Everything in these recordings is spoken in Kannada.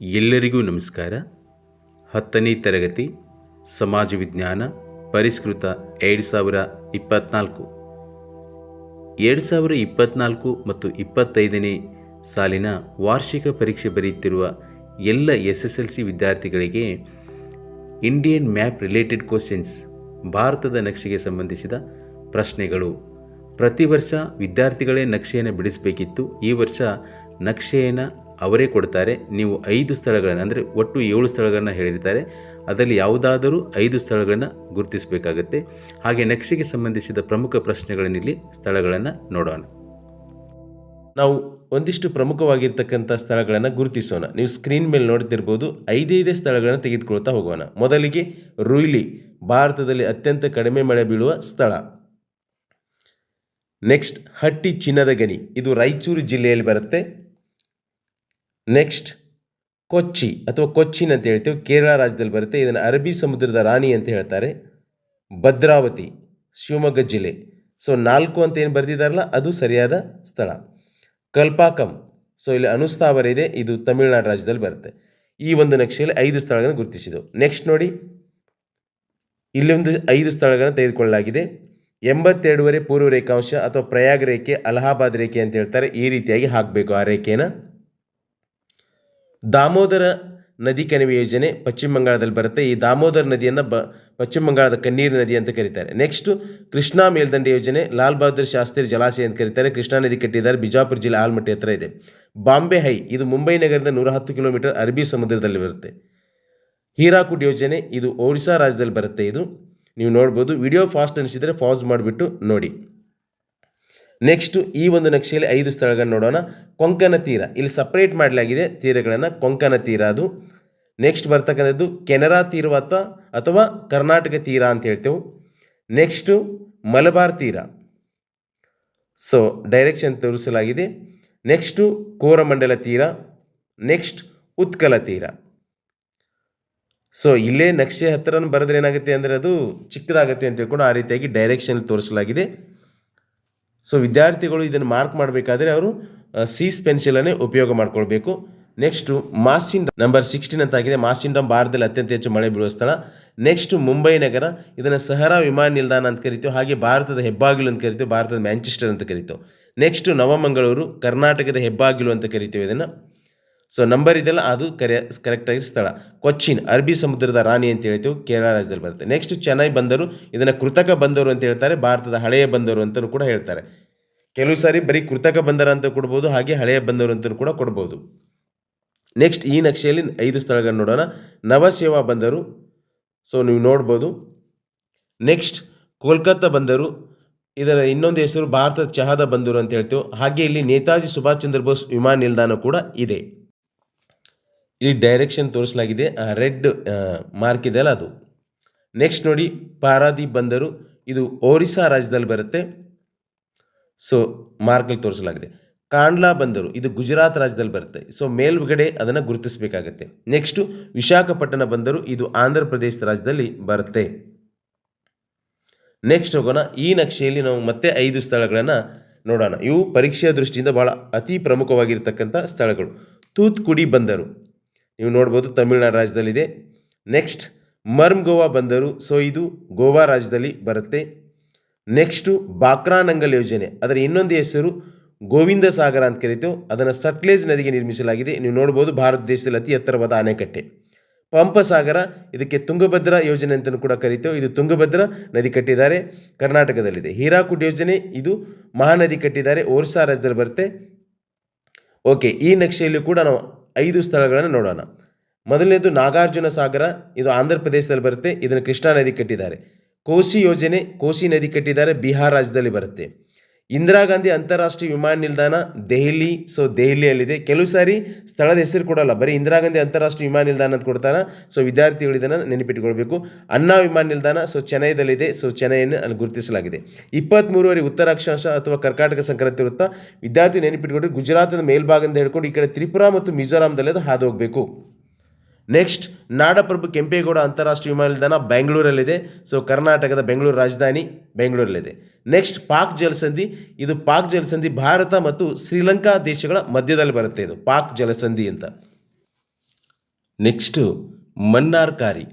ಎಲ್ಲರಿಗೂ ನಮಸ್ಕಾರ. ಹತ್ತನೇ ತರಗತಿ, ಸಮಾಜ ವಿಜ್ಞಾನ, ಪರಿಷ್ಕೃತ ಎರಡು ಸಾವಿರ ಇಪ್ಪತ್ತ್ನಾಲ್ಕು ಎರಡು ಸಾವಿರ ಇಪ್ಪತ್ತ್ನಾಲ್ಕು ಮತ್ತು ಇಪ್ಪತ್ತೈದನೇ ಸಾಲಿನ ವಾರ್ಷಿಕ ಪರೀಕ್ಷೆ ಬರೆಯುತ್ತಿರುವ ಎಲ್ಲ ಎಸ್ ಎಸ್ ಎಲ್ ಸಿ ವಿದ್ಯಾರ್ಥಿಗಳಿಗೆ ಇಂಡಿಯನ್ ಮ್ಯಾಪ್ ರಿಲೇಟೆಡ್ ಕ್ವಶನ್ಸ್ ಭಾರತದ ನಕ್ಷೆಗೆ ಸಂಬಂಧಿಸಿದ ಪ್ರಶ್ನೆಗಳು. ಪ್ರತಿ ವರ್ಷ ವಿದ್ಯಾರ್ಥಿಗಳೇ ನಕ್ಷೆಯನ್ನು ಬಿಡಿಸಬೇಕಿತ್ತು. ಈ ವರ್ಷ ನಕ್ಷೆಯನ್ನು ಅವರೇ ಕೊಡ್ತಾರೆ. ನೀವು ಐದು ಸ್ಥಳಗಳನ್ನು, ಅಂದರೆ ಒಟ್ಟು ಏಳು ಸ್ಥಳಗಳನ್ನು ಹೇಳಿರ್ತಾರೆ. ಅದರಲ್ಲಿ ಯಾವುದಾದರೂ ಐದು ಸ್ಥಳಗಳನ್ನು ಗುರುತಿಸಬೇಕಾಗತ್ತೆ. ಹಾಗೆ ನಕ್ಷೆಗೆ ಸಂಬಂಧಿಸಿದ ಪ್ರಮುಖ ಪ್ರಶ್ನೆಗಳನ್ನಿಲ್ಲಿ ಸ್ಥಳಗಳನ್ನು ನೋಡೋಣ. ನಾವು ಒಂದಿಷ್ಟು ಪ್ರಮುಖವಾಗಿರ್ತಕ್ಕಂಥ ಸ್ಥಳಗಳನ್ನು ಗುರುತಿಸೋಣ. ನೀವು ಸ್ಕ್ರೀನ್ ಮೇಲೆ ನೋಡ್ತಿರ್ಬೋದು ಐದೈದೇ ಸ್ಥಳಗಳನ್ನು ತೆಗೆದುಕೊಳ್ತಾ ಹೋಗೋಣ. ಮೊದಲಿಗೆ ರುಯ್ಲಿ, ಭಾರತದಲ್ಲಿ ಅತ್ಯಂತ ಕಡಿಮೆ ಮಳೆ ಬೀಳುವ ಸ್ಥಳ. ನೆಕ್ಸ್ಟ್ ಹಟ್ಟಿ ಚಿನ್ನದ ಗಣಿ. ಇದು ರಾಯಚೂರು ಜಿಲ್ಲೆಯಲ್ಲಿ ಬರುತ್ತೆ. ನೆಕ್ಸ್ಟ್ ಕೊಚ್ಚಿ ಅಥವಾ ಕೊಚ್ಚಿನ್ ಅಂತ ಹೇಳ್ತೇವೆ. ಕೇರಳ ರಾಜ್ಯದಲ್ಲಿ ಬರುತ್ತೆ. ಇದನ್ನು ಅರಬ್ಬಿ ಸಮುದ್ರದ ರಾಣಿ ಅಂತ ಹೇಳ್ತಾರೆ. ಭದ್ರಾವತಿ, ಶಿವಮೊಗ್ಗ ಜಿಲ್ಲೆ. ಸೊ ನಾಲ್ಕು ಅಂತ ಏನು ಬರೆದಿದ್ದಾರಲ್ಲ ಅದು ಸರಿಯಾದ ಸ್ಥಳ. ಕಲ್ಪಾಕಂ. ಸೊ ಇಲ್ಲಿ ಅನುಸ್ಥಾವರ ಇದೆ. ಇದು ತಮಿಳುನಾಡು ರಾಜ್ಯದಲ್ಲಿ ಬರುತ್ತೆ. ಈ ಒಂದು ನಕ್ಷೆಯಲ್ಲಿ ಐದು ಸ್ಥಳಗಳನ್ನು ಗುರುತಿಸಿದವು ನೆಕ್ಸ್ಟ್ ನೋಡಿ. ಇಲ್ಲಿ ಒಂದು ಐದು ಸ್ಥಳಗಳನ್ನು ತೆಗೆದುಕೊಳ್ಳಲಾಗಿದೆ. ಎಂಬತ್ತೆರಡುವರೆ ಪೂರ್ವ ರೇಖಾಂಶ ಅಥವಾ ಪ್ರಯಾಗ ರೇಖೆ, ಅಲಹಾಬಾದ್ ರೇಖೆ ಅಂತ ಹೇಳ್ತಾರೆ. ಈ ರೀತಿಯಾಗಿ ಹಾಕಬೇಕು ಆ ರೇಖೆಯನ್ನು. ದಾಮೋದರ ನದಿ ಕಣಿವೆ ಯೋಜನೆ ಪಶ್ಚಿಮ ಬಂಗಾಳದಲ್ಲಿ ಬರುತ್ತೆ. ಈ ದಾಮೋದರ ನದಿಯನ್ನು ಬ, ಪಶ್ಚಿಮ ಬಂಗಾಳದ ಕಣ್ಣೀರು ನದಿ ಅಂತ ಕರೀತಾರೆ. ನೆಕ್ಸ್ಟು ಕೃಷ್ಣಾ ಮೇಲ್ದಂಡೆ ಯೋಜನೆ, ಲಾಲ್ ಬಹದ್ದೂರ್ ಶಾಸ್ತ್ರಿ ಜಲಾಶಯ ಅಂತ ಕರೀತಾರೆ. ಕೃಷ್ಣಾ ನದಿ ಕಟ್ಟಿದ್ದಾರೆ, ಬಿಜಾಪುರ ಜಿಲ್ಲೆ ಆಲ್ಮಟ್ಟಿ ಹತ್ರ ಇದೆ. ಬಾಂಬೆ ಹೈ, ಇದು ಮುಂಬೈ ನಗರದ ನೂರ ಹತ್ತು ಕಿಲೋಮೀಟರ್ ಅರಬ್ಬಿ ಸಮುದ್ರದಲ್ಲಿ ಬರುತ್ತೆ. ಹೀರಾಕುಡ್ ಯೋಜನೆ, ಇದು ಒಡಿಶಾ ರಾಜ್ಯದಲ್ಲಿ ಬರುತ್ತೆ ಇದು. ನೀವು ನೋಡ್ಬೋದು. ವಿಡಿಯೋ ಫಾಸ್ಟ್ ಅನಿಸಿದರೆ ಫಾಸ್ ಮಾಡಿಬಿಟ್ಟು ನೋಡಿ. ನೆಕ್ಸ್ಟು ಈ ಒಂದು ನಕ್ಷೆಯಲ್ಲಿ ಐದು ಸ್ಥಳಗಳನ್ನು ನೋಡೋಣ. ಕೊಂಕಣ ತೀರ. ಇಲ್ಲಿ ಸಪ್ರೇಟ್ ಮಾಡಲಾಗಿದೆ ತೀರಗಳನ್ನು ಕೊಂಕಣ ತೀರ ಅದು. ನೆಕ್ಸ್ಟ್ ಬರ್ತಕ್ಕಂಥದ್ದು ಕೆನರಾ ತೀರ ಅಥವಾ ಕರ್ನಾಟಕ ತೀರ ಅಂತ ಹೇಳ್ತೇವೆ. ನೆಕ್ಸ್ಟು ಮಲಬಾರ್ ತೀರ. ಸೊ ಡೈರೆಕ್ಷನ್ ತೋರಿಸಲಾಗಿದೆ. ನೆಕ್ಸ್ಟು ಕೋರಮಂಡಲ ತೀರ. ನೆಕ್ಸ್ಟ್ ಉತ್ಕಲ ತೀರ. ಸೊ ಇಲ್ಲೇ ನಕ್ಷೆ ಹತ್ತಿರ ಬರೆದ್ರೆ ಏನಾಗುತ್ತೆ ಅಂದರೆ ಅದು ಚಿಕ್ಕದಾಗುತ್ತೆ ಅಂತ ಹೇಳ್ಕೊಂಡು ಆ ರೀತಿಯಾಗಿ ಡೈರೆಕ್ಷನ್ ತೋರಿಸಲಾಗಿದೆ. ಸೊ ವಿದ್ಯಾರ್ಥಿಗಳು ಇದನ್ನು ಮಾರ್ಕ್ ಮಾಡಬೇಕಾದ್ರೆ ಅವರು ಸೀಸ್ ಪೆನ್ಸಿಲನ್ನೇ ಉಪಯೋಗ ಮಾಡ್ಕೊಳ್ಬೇಕು. ನೆಕ್ಸ್ಟು ಮಾಸಿಂಡ ನಂಬರ್ ಸಿಕ್ಸ್ಟೀನ್ ಅಂತ ಆಗಿದೆ ಮಾಸಿಂಡಮ್ ಭಾರತದಲ್ಲಿ ಅತ್ಯಂತ ಹೆಚ್ಚು ಮಳೆ ಬೀಳುವ ಸ್ಥಳ. ನೆಕ್ಸ್ಟ್ ಮುಂಬೈ ನಗರ. ಇದನ್ನು ಸಹರಾ ವಿಮಾನ ನಿಲ್ದಾಣ ಅಂತ ಕರಿತೀವಿ. ಹಾಗೆ ಭಾರತದ ಹೆಬ್ಬಾಗಿಲು ಅಂತ ಕರಿತೀವಿ. ಭಾರತದ ಮ್ಯಾಂಚೆಸ್ಟರ್ ಅಂತ ಕರಿತೀವಿ. ನೆಕ್ಸ್ಟ್ ನವಮಂಗಳೂರು, ಕರ್ನಾಟಕದ ಹೆಬ್ಬಾಗಿಲು ಅಂತ ಕರಿತೀವಿ ಇದನ್ನು. ಸೊ ನಂಬರ್ ಇದೆಲ್ಲ ಅದು ಕರೆ ಕರೆಕ್ಟಾಗಿ ಸ್ಥಳ. ಕೊಚ್ಚಿನ್, ಅರಬ್ಬಿ ಸಮುದ್ರದ ರಾಣಿ ಅಂತ ಹೇಳ್ತೀವಿ, ಕೇರಳ ರಾಜ್ಯದಲ್ಲಿ ಬರುತ್ತೆ. ನೆಕ್ಸ್ಟ್ ಚೆನ್ನೈ ಬಂದರು, ಇದನ್ನು ಕೃತಕ ಬಂದರು ಅಂತ ಹೇಳ್ತಾರೆ, ಭಾರತದ ಹಳೆಯ ಬಂದರು ಅಂತಲೂ ಕೂಡ ಹೇಳ್ತಾರೆ. ಕೆಲವು ಸಾರಿ ಬರೀ ಕೃತಕ ಬಂದರ ಅಂತ ಕೊಡ್ಬೋದು, ಹಾಗೆ ಹಳೆಯ ಬಂದರು ಅಂತಲೂ ಕೂಡ ಕೊಡ್ಬೋದು. ನೆಕ್ಸ್ಟ್ ಈ ನಕ್ಷೆಯಲ್ಲಿ ಐದು ಸ್ಥಳಗಳನ್ನು ನೋಡೋಣ. ನವಸೇವಾ ಬಂದರು ಸೊ ನೀವು ನೋಡ್ಬೋದು. ನೆಕ್ಸ್ಟ್ ಕೋಲ್ಕತ್ತಾ ಬಂದರು, ಇದರ ಇನ್ನೊಂದು ಹೆಸರು ಭಾರತದ ಚಹಾದ ಬಂದರು ಅಂತ ಹೇಳ್ತೇವೆ. ಹಾಗೆ ಇಲ್ಲಿ ನೇತಾಜಿ ಸುಭಾಷ್ ಚಂದ್ರ ಬೋಸ್ ವಿಮಾನ ನಿಲ್ದಾಣ ಕೂಡ ಇದೆ. ಇಲ್ಲಿ ಡೈರೆಕ್ಷನ್ ತೋರಿಸಲಾಗಿದೆ. ರೆಡ್ ಮಾರ್ಕ್ ಇದೆಯಲ್ಲ ಅದು. ನೆಕ್ಸ್ಟ್ ನೋಡಿ ಪಾರಾದೀಪ್ ಬಂದರು. ಇದು ಒರಿಸ್ಸಾ ರಾಜ್ಯದಲ್ಲಿ ಬರುತ್ತೆ. ಸೊ ಮಾರ್ಕಲ್ಲಿ ತೋರಿಸಲಾಗಿದೆ. ಕಾಂಡ್ಲಾ ಬಂದರು. ಇದು ಗುಜರಾತ್ ರಾಜ್ಯದಲ್ಲಿ ಬರುತ್ತೆ. ಸೊ ಮೇಲ್ಗಡೆ ಅದನ್ನು ಗುರುತಿಸಬೇಕಾಗತ್ತೆ. ನೆಕ್ಸ್ಟು ವಿಶಾಖಪಟ್ಟಣ ಬಂದರು. ಇದು ಆಂಧ್ರ ಪ್ರದೇಶ ರಾಜ್ಯದಲ್ಲಿ ಬರುತ್ತೆ. ನೆಕ್ಸ್ಟ್ ಹೋಗೋಣ. ಈ ನಕ್ಷೆಯಲ್ಲಿ ನಾವು ಮತ್ತೆ ಐದು ಸ್ಥಳಗಳನ್ನು ನೋಡೋಣ. ಇವು ಪರೀಕ್ಷೆಯ ದೃಷ್ಟಿಯಿಂದ ಬಹಳ ಅತಿ ಪ್ರಮುಖವಾಗಿರ್ತಕ್ಕಂಥ ಸ್ಥಳಗಳು. ತೂತ್ಕುಡಿ ಬಂದರು. ನೀವು ನೋಡ್ಬೋದು ತಮಿಳುನಾಡು ರಾಜ್ಯದಲ್ಲಿದೆ. ನೆಕ್ಸ್ಟ್ ಮರ್ಮ್ ಗೋವಾ ಬಂದರು. ಸೊ ಇದು ಗೋವಾ ರಾಜ್ಯದಲ್ಲಿ ಬರುತ್ತೆ. ನೆಕ್ಸ್ಟು ಬಾಕ್ರಾನಂಗಲ್ ಯೋಜನೆ. ಅದರ ಇನ್ನೊಂದು ಹೆಸರು ಗೋವಿಂದ ಸಾಗರ ಅಂತ ಕರಿತೇವೆ ಅದನ್ನು ಸಟ್ಲೇಜ್ ನದಿಗೆ ನಿರ್ಮಿಸಲಾಗಿದೆ. ನೀವು ನೋಡ್ಬೋದು ಭಾರತ ದೇಶದಲ್ಲಿ ಅತಿ ಎತ್ತರವಾದ ಅಣೆಕಟ್ಟೆ ಪಂಪಸಾಗರ, ಇದಕ್ಕೆ ತುಂಗಭದ್ರಾ ಯೋಜನೆ ಅಂತಲೂ ಕೂಡ ಕರಿತೇವೆ ಇದು ತುಂಗಭದ್ರಾ ನದಿ ಕಟ್ಟಿದ್ದಾರೆ. ಕರ್ನಾಟಕದಲ್ಲಿದೆ. ಹೀರಾಕುಡ್ ಯೋಜನೆ, ಇದು ಮಹಾನದಿ ಕಟ್ಟಿದ್ದಾರೆ. ಒರಿಸ್ಸಾ ರಾಜ್ಯದಲ್ಲಿ ಬರುತ್ತೆ. ಓಕೆ ಈ ನಕ್ಷೆಯಲ್ಲಿ ಕೂಡ ನಾವು ಐದು ಸ್ಥಳಗಳನ್ನು ನೋಡೋಣ. ಮೊದಲನೇದು ನಾಗಾರ್ಜುನ ಸಾಗರ, ಇದು ಆಂಧ್ರ ಪ್ರದೇಶದಲ್ಲಿ ಬರುತ್ತೆ, ಇದನ್ನು ಕೃಷ್ಣಾ ನದಿ ಕಟ್ಟಿದ್ದಾರೆ. ಕೋಸಿ ಯೋಜನೆ ಕೋಸಿ ನದಿ ಕಟ್ಟಿದ್ದಾರೆ, ಬಿಹಾರ್ ರಾಜ್ಯದಲ್ಲಿ ಬರುತ್ತೆ. ಇಂದಿರಾ ಗಾಂಧಿ ಅಂತಾರಾಷ್ಟ್ರೀಯ ವಿಮಾನ ನಿಲ್ದಾಣ ದೆಹಲಿ ಸೊ ದೆಹಲಿಯಲ್ಲಿದೆ. ಕೆಲವು ಸಾರಿ ಸ್ಥಳದ ಹೆಸರು ಕೊಡಲ್ಲ ಬರೀ ಇಂದಿರಾ ಗಾಂಧಿ ಅಂತಾರಾಷ್ಟ್ರೀಯ ವಿಮಾನ ನಿಲ್ದಾಣ ಅಂತ ಕೊಡ್ತಾರೆ? ಸೊ ವಿದ್ಯಾರ್ಥಿಗಳು ಇದನ್ನು ನೆನಪಿಟ್ಕೊಳ್ಬೇಕು. ಅಣ್ಣಾ ವಿಮಾನ ನಿಲ್ದಾಣ ಸೊ ಚೆನ್ನೈದಲ್ಲಿದೆ ಸೊ ಚೆನ್ನೈಯನ್ನು ಅಲ್ಲಿ ಗುರುತಿಸಲಾಗಿದೆ. ಇಪ್ಪತ್ತ್ಮೂರುವರೆ ಉತ್ತರ ಅಕ್ಷಾಂಶ ಅಥವಾ ಕರ್ನಾಟಕ ಸಂಕ್ರಾಂತಿ ವೃತ್ತ ವಿದ್ಯಾರ್ಥಿ ನೆನಪಿಟ್ಕೊಂಡು ಗುಜರಾತದ ಮೇಲ್ಭಾಗದಿಂದ ಹಿಡ್ಕೊಂಡು ಈ ಕಡೆ ತ್ರಿಪುರಾ ಮತ್ತು ಮಿಜೋರಾಂದಲ್ಲಿ ಅದು ಹಾದು ಹೋಗಬೇಕು. ನೆಕ್ಸ್ಟ್ ನಾಡಪ್ರಭು ಕೆಂಪೇಗೌಡ ಅಂತಾರಾಷ್ಟ್ರೀಯ ವಿಮಾನ ನಿಲ್ದಾಣ ಬೆಂಗಳೂರಲ್ಲಿದೆ. ಸೊ ಕರ್ನಾಟಕದ ಬೆಂಗಳೂರು ರಾಜಧಾನಿ ಬೆಂಗಳೂರಲ್ಲಿದೆ. ನೆಕ್ಸ್ಟ್ ಪಾಕ್ ಜಲಸಂಧಿ. ಇದು ಪಾಕ್ ಜಲಸಂಧಿ ಭಾರತ ಮತ್ತು ಶ್ರೀಲಂಕಾ ದೇಶಗಳ ಮಧ್ಯದಲ್ಲಿ ಬರುತ್ತೆ ಇದು. ಪಾಕ್ ಜಲಸಂಧಿ ಅಂತ. ನೆಕ್ಸ್ಟು ಮನ್ನಾರ್ ಕಾರಿ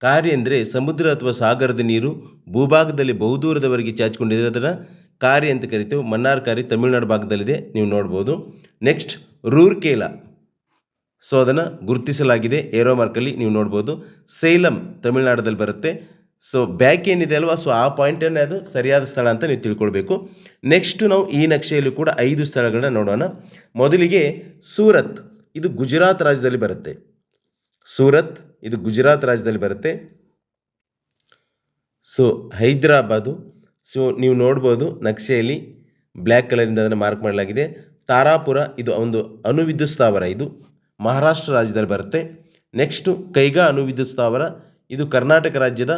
ಕಾರಿ ಅಂದರೆ ಸಮುದ್ರ ಅಥವಾ ಸಾಗರದ ನೀರು ಭೂಭಾಗದಲ್ಲಿ ಬಹುದೂರದವರೆಗೆ ಚಾಚಿಕೊಂಡಿದ್ರೆ ಅದನ್ನು ಕಾರಿ ಅಂತ ಕರಿತೇವೆ. ಮನ್ನಾರ್ ಕಾರಿ ತಮಿಳುನಾಡು ಭಾಗದಲ್ಲಿದೆ. ನೀವು ನೋಡ್ಬೋದು. ನೆಕ್ಸ್ಟ್ ರೂರ್ಕೇಲ. ಸೊ ಅದನ್ನು ಗುರುತಿಸಲಾಗಿದೆ. ಏರೋ ಮಾರ್ಕಲ್ಲಿ ನೀವು ನೋಡ್ಬೋದು. ಸೇಲಂ ತಮಿಳುನಾಡಲ್ಲಿ ಬರುತ್ತೆ. ಸೊ ಬ್ಯಾಕ್ ಏನಿದೆ ಅಲ್ವಾ? ಸೊ ಆ ಪಾಯಿಂಟನ್ನೇ ಅದು ಸರಿಯಾದ ಸ್ಥಳ ಅಂತ ನೀವು ತಿಳ್ಕೊಳ್ಬೇಕು. ನೆಕ್ಸ್ಟ್ ನಾವು ಈ ನಕ್ಷೆಯಲ್ಲೂ ಕೂಡ ಐದು ಸ್ಥಳಗಳನ್ನ ನೋಡೋಣ. ಮೊದಲಿಗೆ ಸೂರತ್, ಇದು ಗುಜರಾತ್ ರಾಜ್ಯದಲ್ಲಿ ಬರುತ್ತೆ. ಸೂರತ್, ಇದು ಗುಜರಾತ್ ರಾಜ್ಯದಲ್ಲಿ ಬರುತ್ತೆ. ಸೊ ಹೈದರಾಬಾದು, ಸೊ ನೀವು ನೋಡ್ಬೋದು ನಕ್ಷೆಯಲ್ಲಿ ಬ್ಲ್ಯಾಕ್ ಕಲರಿಂದ ಅದನ್ನು ಮಾರ್ಕ್ ಮಾಡಲಾಗಿದೆ. ತಾರಾಪುರ, ಇದು ಒಂದು ಅಣುವಿದ್ಯುತ್ ಸ್ಥಾವರ ಇದು. ಮಹಾರಾಷ್ಟ್ರ ರಾಜ್ಯದಲ್ಲಿ ಬರುತ್ತೆ. ನೆಕ್ಸ್ಟು ಕೈಗಾ ಅಣುವಿದ್ಯುತ್ ಸ್ಥಾವರ, ಇದು ಕರ್ನಾಟಕ ರಾಜ್ಯದ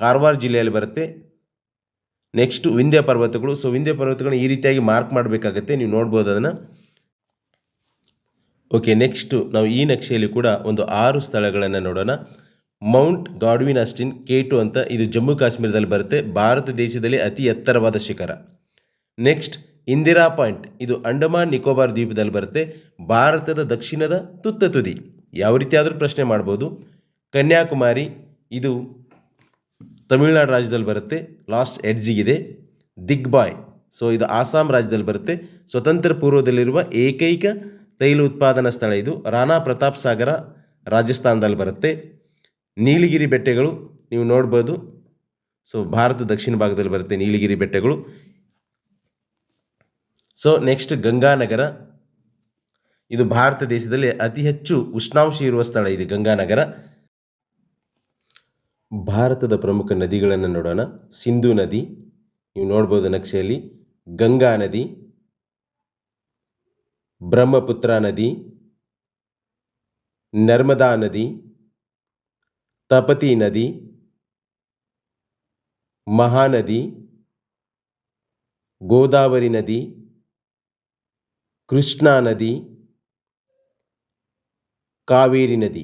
ಕಾರವಾರ ಜಿಲ್ಲೆಯಲ್ಲಿ ಬರುತ್ತೆ. ನೆಕ್ಸ್ಟು ವಿಂಧ್ಯ ಪರ್ವತಗಳು ಸೊ ವಿಂಧ್ಯ ಪರ್ವತಗಳನ್ನ ಈ ರೀತಿಯಾಗಿ ಮಾರ್ಕ್ ಮಾಡಬೇಕಾಗತ್ತೆ, ನೀವು ನೋಡ್ಬೋದು ಅದನ್ನು. ಓಕೆ ನೆಕ್ಸ್ಟು ನಾವು ಈ ನಕ್ಷೆಯಲ್ಲಿ ಕೂಡ ಒಂದು ಆರು ಸ್ಥಳಗಳನ್ನು ನೋಡೋಣ. ಮೌಂಟ್ ಗಾಡ್ವಿನ್ ಅಸ್ಟಿನ್ ಕೇಟು ಅಂತ ಇದು ಜಮ್ಮು ಕಾಶ್ಮೀರದಲ್ಲಿ ಬರುತ್ತೆ. ಭಾರತ ದೇಶದಲ್ಲಿ ಅತಿ ಎತ್ತರವಾದ ಶಿಖರ. Next Indira point. ಇದು ಅಂಡಮಾನ್ ನಿಕೋಬಾರ್ ದ್ವೀಪದಲ್ಲಿ ಬರುತ್ತೆ. ಭಾರತದ ದಕ್ಷಿಣದ ತುತ್ತ ತುದಿ. ಯಾವ ರೀತಿ ಆದರೂ ಪ್ರಶ್ನೆ ಮಾಡ್ಬೋದು. ಕನ್ಯಾಕುಮಾರಿ, ಇದು ತಮಿಳುನಾಡು ರಾಜ್ಯದಲ್ಲಿ ಬರುತ್ತೆ. ಲಾಸ್ಟ್ ಎಡ್ಜಿಗಿದೆ ದಿಗ್ಬಾಯ್ ಸೊ, ಇದು ಆಸಾಂ ರಾಜ್ಯದಲ್ಲಿ ಬರುತ್ತೆ. ಸ್ವತಂತ್ರ ಪೂರ್ವದಲ್ಲಿರುವ ಏಕೈಕ ತೈಲ ಉತ್ಪಾದನಾ ಸ್ಥಳ ಇದು. ರಾಣಾ ಪ್ರತಾಪ್ ಸಾಗರ ರಾಜಸ್ಥಾನದಲ್ಲಿ ಬರುತ್ತೆ. ನೀಲಗಿರಿ ಬೆಟ್ಟಗಳು ನೀವು ನೋಡ್ಬೋದು. ಸೊ, ಭಾರತ ದಕ್ಷಿಣ ಭಾಗದಲ್ಲಿ ಬರುತ್ತೆ ನೀಲಗಿರಿ ಬೆಟ್ಟಗಳು. ಸೊ ನೆಕ್ಸ್ಟ್ ಗಂಗಾನಗರ ಇದು ಭಾರತ ದೇಶದಲ್ಲಿ ಅತಿ ಹೆಚ್ಚು ಉಷ್ಣಾಂಶ ಇರುವ ಸ್ಥಳ ಇದೆ ಗಂಗಾನಗರ ಭಾರತದ ಪ್ರಮುಖ ನದಿಗಳನ್ನು ನೋಡೋಣ. ಸಿಂಧು ನದಿ, ನೀವು ನೋಡ್ಬೋದು ನಕ್ಷೆಯಲ್ಲಿ. ಗಂಗಾ ನದಿ, ಬ್ರಹ್ಮಪುತ್ರ ನದಿ, ನರ್ಮದಾ ನದಿ, ತಪತಿ ನದಿ, ಮಹಾನದಿ, ಗೋದಾವರಿ ನದಿ ಕೃಷ್ಣಾ ನದಿ ಕಾವೇರಿ ನದಿ